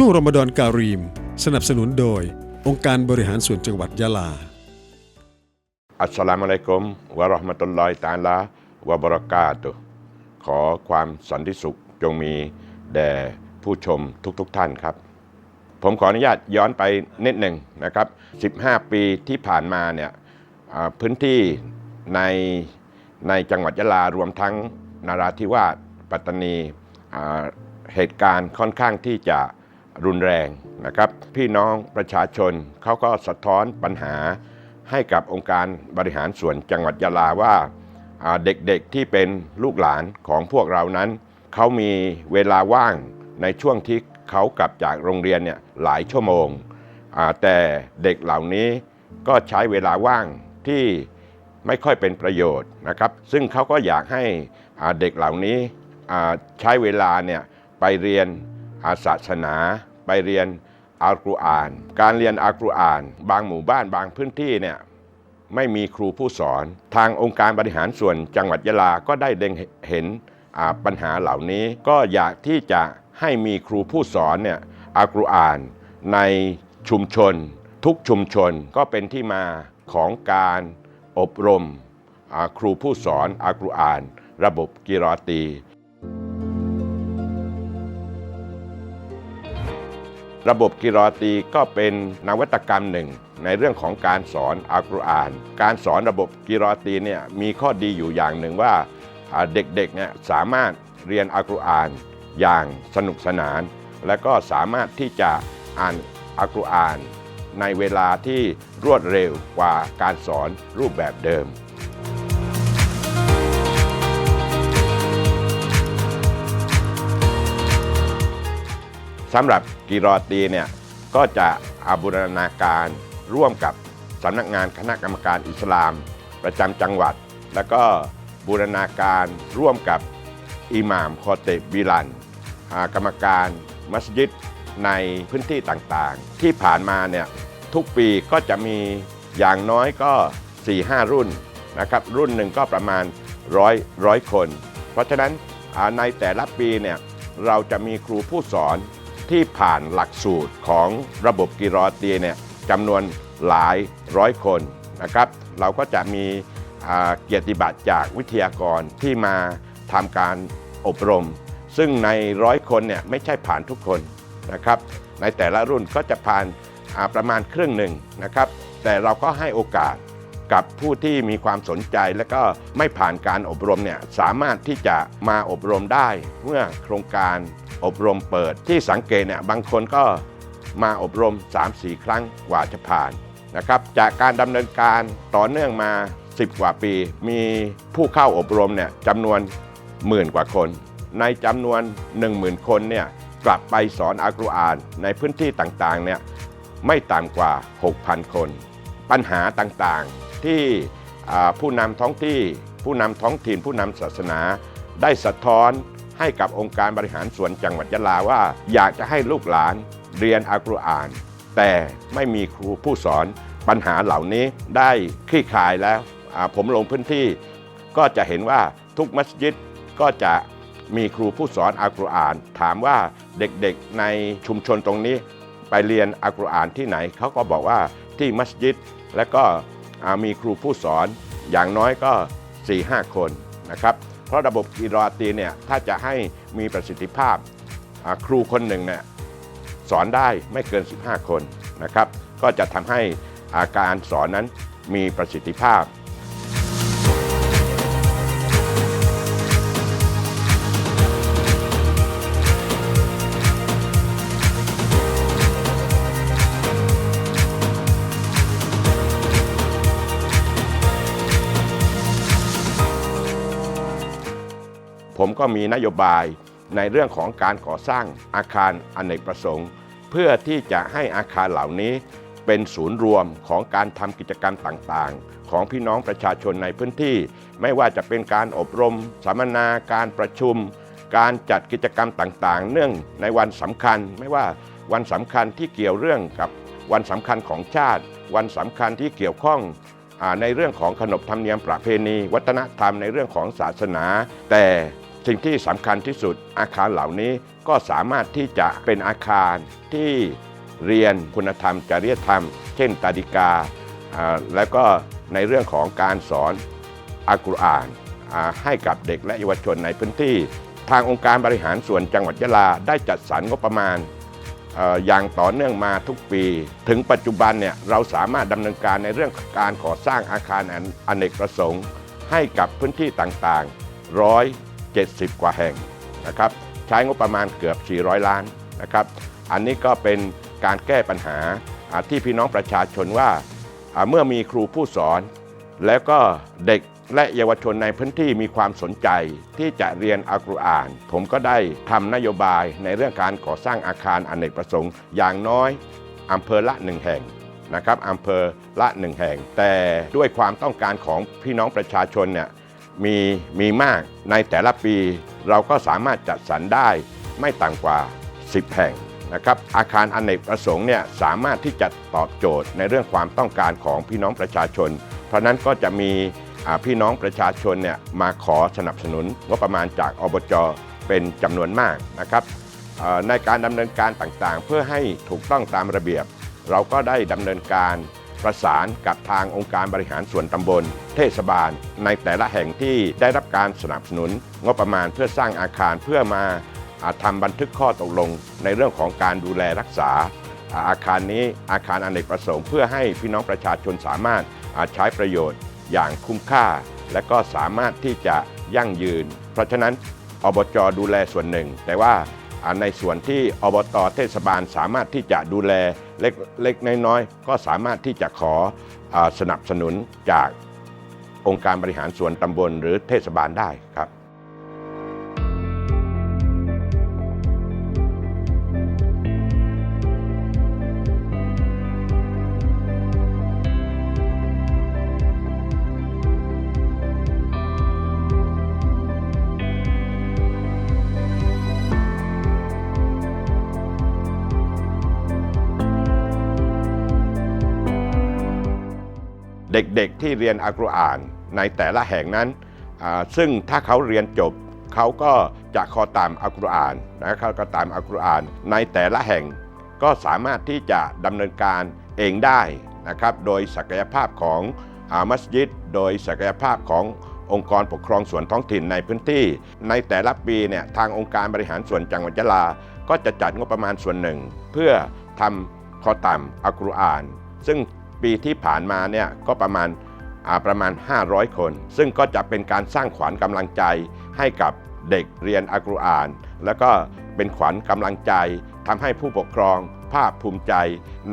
ช่วงรอมฎอนการีม สนับสนุนโดย องค์การบริหารส่วนจังหวัดยะลา อัสสลามุอะลัยกุมวะเราะห์มะตุลลอฮิตะอาลาวะบะเราะกาตุฮ์ขอความสันติสุขจงมีแด่ผู้ชมทุกๆทท่านครับ ผมขออนุญาตย้อนไปนิดหนึ่งนะครับ 15 ปีที่ผ่านมาเนี่ยอ่าพื้นที่ในในจังหวัดยะลารวมทั้งนาราธิวาสปัตตานีอ่าเหตุการณ์ค่อนข้างที่จะ รุนแรงนะครับ พี่น้องประชาชนเขาก็สะท้อนปัญหาให้กับองค์การบริหารส่วนจังหวัดยะลาว่าเด็กๆที่เป็นลูกหลานของพวกเรานั้นเขามีเวลาว่างในช่วงที่เขากลับจากโรงเรียนเนี่ยหลายชั่วโมง แต่เด็กเหล่านี้ก็ใช้เวลาว่างที่ไม่ค่อยเป็นประโยชน์นะครับ ซึ่งเขาก็อยากให้เด็กเหล่านี้ใช้เวลาเนี่ยไปเรียน อาศาสนา ไปเรียนอัลกุรอาน การเรียนอัลกุรอาน บางหมู่บ้านบางพื้นที่เนี่ยไม่มีครูผู้สอน ทางองค์การบริหารส่วนจังหวัดยะลาก็ได้เล็งเห็นปัญหาเหล่านี้ ก็อยากที่จะให้มีครูผู้สอนเนี่ยอัลกุรอาน ในชุมชน ทุกชุมชนก็เป็นที่มาของการอบรมครูผู้สอนอัลกุรอาน ระบบกิรอตี ระบบกิรอตีก็เป็นนวัตกรรมหนึ่ง ในเรื่องของการสอนอัลกุรอาน การสอนระบบกิรอตีเนี่ยมีข้อดีอยู่อย่างหนึ่งว่าเด็กๆเนี่ยสามารถเรียนอัลกุรอานอย่างสนุกสนาน และก็สามารถที่จะอ่านอัลกุรอาน ในเวลาที่รวดเร็วกว่าการสอนรูปแบบเดิม สำหรับกีรอตีเนี่ยก็จะอาบูรณาการร่วมกับสำนักงานคณะกรรมการอิสลาม ประจำจังหวัด แล้วก็บูรณาการร่วมกับอิหม่ามคอเตบิลันกรรมการมัสยิดในพื้นที่ต่างๆ ที่ผ่านมาเนี่ยทุกปีก็จะมีอย่างน้อยก็ 4-5 รุ่นนะครับรุ่นหนึ่งก็ประมาณร้อยร้อยคน เพราะฉะนั้นในแต่ละปีเนี่ยเราจะมีครูผู้สอน ที่ผ่านหลักสูตรของระบบกิรอตีเนี่ยจำนวนหลายร้อยคนนะครับ เราก็จะมีเกียรติบัตรจากวิทยากรที่มาทำการอบรม ซึ่งในร้อยคนเนี่ยไม่ใช่ผ่านทุกคนนะครับ ในแต่ละรุ่นก็จะผ่านประมาณครึ่งหนึ่งนะครับ แต่เราก็ให้โอกาส กับผู้ที่มีความสนใจและก็ไม่ผ่านการอบรมเนี่ยสามารถที่จะมาอบรมได้เมื่อโครงการอบรมเปิดที่สังเกตเนี่ยบางคนก็มาอบรม 3-4 ครั้งกว่าจะผ่านนะครับจากการดำเนินการต่อเนื่องมา 10 กว่าปี มีผู้เข้าอบรมเนี่ยจำนวนหมื่นกว่าคน ในจำนวน 10,000 คนเนี่ยกลับไปสอนอัลกุรอานในพื้นที่ต่างๆเนี่ยไม่ต่ำกว่า 6,000 คน ปัญหาต่างๆ ที่ผู้นำท้องที่ผู้นำท้องถิ่นผู้นำศาสนา ได้สะท้อนให้กับองค์การบริหารส่วนจังหวัดยะลาว่าอยากจะให้ลูกหลานเรียนอัลกุรอาน แต่ไม่มีครูผู้สอนปัญหาเหล่านี้ได้คลี่คลายแล้วผมลงพื้นที่ ก็จะเห็นว่าทุกมัสยิดก็จะมีครูผู้สอนอัลกุรอาน ถามว่าเด็กๆในชุมชนตรงนี้ ไปเรียนอัลกุรอานที่ไหนเขาก็บอกว่าที่มัสยิดและก็ มีครูผู้สอนอย่างน้อยก็ 4-5 คนนะครับ เพราะระบบกีราตีเนี่ยถ้าจะให้มีประสิทธิภาพครูคนหนึ่งเนี่ยสอนได้ไม่เกิน 15 คนนะครับ ก็จะทำให้อาการสอนนั้นมีประสิทธิภาพ ก็มีนโยบายในเรื่องของการก่อสร้างอาคารอเนกประสงค์ เพื่อที่จะให้อาคารเหล่านี้เป็นศูนย์รวมของการทำกิจกรรมต่างๆ ของพี่น้องประชาชนในพื้นที่ ไม่ว่าจะเป็นการอบรม สัมมนาการประชุม การจัดกิจกรรมต่างๆ เนื่องในวันสำคัญ ไม่ว่าวันสำคัญที่เกี่ยวเรื่องกับวันสำคัญของชาติ วันสำคัญที่เกี่ยวข้องในเรื่องของขนบธรรมเนียมประเพณี วัฒนธรรมในเรื่องของศาสนา แต่ สิ่งที่สำคัญที่สุดอาคารเหล่านี้ก็สามารถที่จะเป็นอาคารที่เรียนคุณธรรมจริยธรรม เช่นตาดิกาอ่าแล้วก็ในเรื่องของการสอนอัลกุรอานอ่าให้กับเด็กและเยาวชนในพื้นที่ ทางองค์การบริหารส่วนจังหวัดยะลาได้จัดสรรงบประมาณอย่างต่อเนื่องมาทุกปี ถึงปัจจุบันเนี่ยเราสามารถดำเนินการในเรื่องการก่อสร้างอาคารอนอเนกประสงค์ ให้กับพื้นที่ต่างๆร้อย 70 กว่าแห่งนะครับใช้งบประมาณเกือบ 400 ล้านนะครับอันนี้ก็เป็นการแก้ปัญหาที่พี่น้องประชาชนว่าเมื่อมีครูผู้สอน แล้วก็เด็กและเยาวชนในพื้นที่มีความสนใจที่จะเรียนอัลกุรอาน ผมก็ได้ทำนโยบายในเรื่องการก่อสร้างอาคารอเนกประสงค์ อย่างน้อยอำเภอละหนึ่งแห่งนะครับอำเภอละหนึ่งแห่ง แต่ด้วยความต้องการของพี่น้องประชาชนเนี่ย มีมีมากในแต่ละปีเราก็สามารถจัดสรรได้ไม่ต่ำกว่า 10 แห่งนะครับอาคารอเนกประสงค์เนี่ยสามารถที่จะตอบโจทย์ในเรื่องความต้องการของพี่น้องประชาชน เพราะนั้นก็จะมีพี่น้องประชาชนเนี่ยมาขอสนับสนุนงบประมาณจากอบจเป็นจำนวนมากนะครับในการดำเนินการต่างๆ เพื่อให้ถูกต้องตามระเบียบ เราก็ได้ดำเนินการ ประสานกับทางองค์การบริหารส่วนตำบล เทศบาล ในแต่ละแห่งที่ได้รับการสนับสนุน งบประมาณเพื่อสร้างอาคารเพื่อมาอาทำบันทึกข้อตกลง ในเรื่องของการดูแลรักษา อาคารนี้อาคารอเนกประสงค์เพื่อให้พี่น้องประชาชนสามารถอาใช้ประโยชน์อย่างคุ้มค่า และก็สามารถที่จะยั่งยืน เพราะฉะนั้นอบจดูแลส่วนหนึ่ง แต่ว่า ในส่วนที่อบตเทศบาลสามารถที่จะดูแลเล็กๆน้อยๆก็สามารถที่จะขออสนับสนุนจากองค์การบริหารส่วนตำบลหรือเทศบาลได้ครับ เด็กๆที่เรียนอัลกุรอานในแต่ละแห่งนั้น ซึ่งถ้าเขาเรียนจบเขาก็จะขอตามอัลกุรอานนะครับก็ตามอัลกุรอานในแต่ละแห่งก็สามารถที่จะดำเนินการเองได้นะครับโดยศักยภาพของอามัสยิด โดยศักยภาพขององค์กรปกครองส่วนท้องถิ่นในพื้นที่ ในแต่ละปีเนี่ยทางองค์การบริหารส่วนจังหวัดยะลา ก็จะจัดงบประมาณส่วนหนึ่ง เพื่อทำคอตามอัลกุรอาน ซึ่ง ปีที่ผ่านมาเนี่ยก็ประมาณประมาณ 500 คน ซึ่งก็จะเป็นการสร้างขวัญกำลังใจให้กับเด็กเรียนอัลกุรอาน แล้วก็เป็นขวัญกำลังใจทำให้ผู้ปกครองภาคภูมิใจ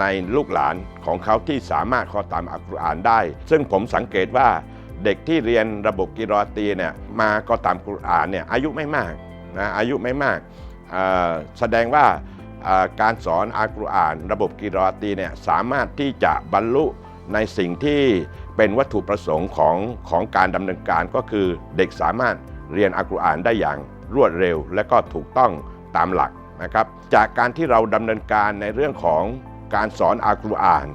ในลูกหลานของเขาที่สามารถขอตามอัลกุรอานได้ ซึ่งผมสังเกตว่าเด็กที่เรียนระบบกิรอตีเนี่ยมาก็ตามกุรอานเนี่ยอายุไม่มากนะอายุไม่มาก แสดงว่า การสอนอัลกุรอาน ระบบกิรอตีเนี่ยสามารถที่จะบรรลุในสิ่งที่เป็นวัตถุประสงค์ของของการดำเนินการก็คือเด็กสามารถเรียนอัลกุรอานได้อย่างรวดเร็ว และก็ถูกต้องตามหลักนะครับจากการที่เราดำเนินการในเรื่องของการสอนอัลกุรอาน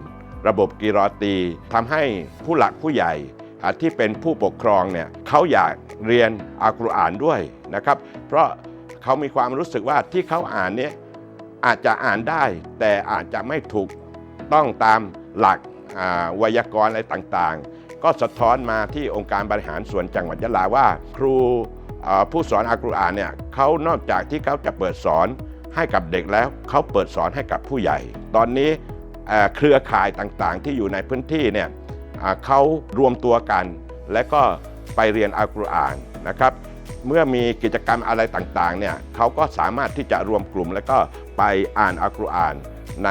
ระบบกิรอตีทำให้ผู้หลักผู้ใหญ่ที่เป็นผู้ปกครองเนี่ยเขาอยากเรียนอัลกุรอานด้วยนะครับ เพราะเขามีความรู้สึกว่าที่เขาอ่านเนี่ย อาจจะอ่านได้แต่อาจจะไม่ถูกต้องตามหลักไวยากรณ์อะไรต่างๆ ก็สะท้อนมาที่องค์การบริหารส่วนจังหวัดยะลาว่า ครูผู้สอนอัลกุรอานเนี่ยเขานอกจากที่เขาจะเปิดสอนให้กับเด็กแล้วเขาเปิดสอนให้กับผู้ใหญ่ ตอนนี้เครือข่ายต่างๆ ที่อยู่ในพื้นที่เนี่ยเขารวมตัวกัน และก็ไปเรียนอัลกุรอานนะครับ เมื่อมีกิจกรรมอะไรต่างๆเนี่ยเขาก็สามารถที่จะรวมกลุ่ม แล้วก็ไปอ่านอัลกุรอานใน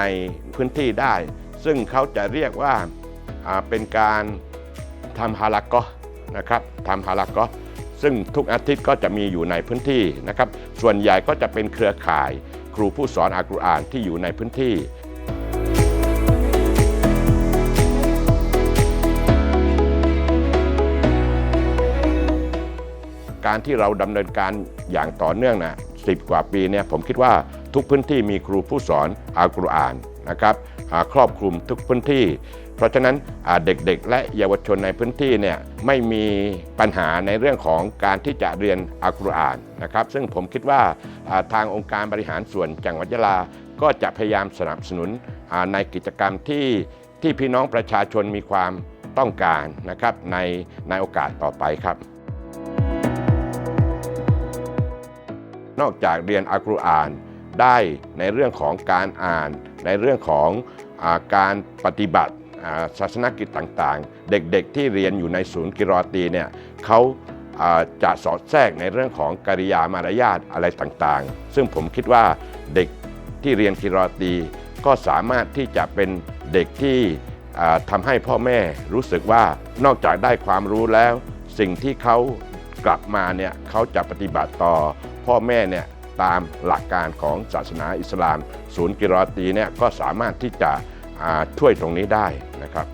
พื้นที่ได้ ซึ่งเขาจะเรียกว่าเป็นการทำฮาลักกอฮ์นะครับทำฮาลักกอฮ์ซึ่งทุกอาทิตย์ก็จะมีอยู่ในพื้นที่นะครับ ส่วนใหญ่ก็จะเป็นเครือข่ายครูผู้สอนอัลกุรอานที่อยู่ในพื้นที่ การที่เราดำเนินการอย่างต่อเนื่องนะสิกว่าปีเนี่ยผมคิดว่าทุกพื้นที่มีครูผู้สอนอัลกุรอานนะครับอ่าครอบคลุมทุกพื้นที่ เพราะฉะนั้นเด็กๆ และเยาวชนในพื้นที่เนี่ยไม่มีปัญหาในเรื่องของการที่จะเรียนอัลกุรอานนะครับ ซึ่งผมคิดว่าทางองค์การบริหารส่วนจังหวัดยะลา ก็จะพยายามสนับสนุนในกิจกรรมที่ที่พี่น้องประชาชนมีความต้องการนะครับในในโอกาสต่อไปครับ นอกจากเรียนอัลกุรอานได้ในเรื่องของการอ่าน ในเรื่องของอการปฏิบัติศาสนกิจต่างๆ เด็กๆที่เรียนอยู่ในศูนย์กิรอตีเนี่ยเขาจะสอดแทรกในเรื่องของกิริยามารยาทอะไรต่างๆ ซึ่งผมคิดว่าเด็กที่เรียนกิรอตีก็สามารถที่จะเป็นเด็กที่ทำให้พ่อแม่รู้สึกว่านอกจากได้ความรู้แล้ว สิ่งที่เขากลับมาเนี่ยเขาจะปฏิบัติต่อ พ่อแม่เนี่ยตามหลักการของศาสนาอิสลาม ศูนย์กิรอตีเนี่ยก็สามารถที่จะช่วยตรงนี้ได้นะครับ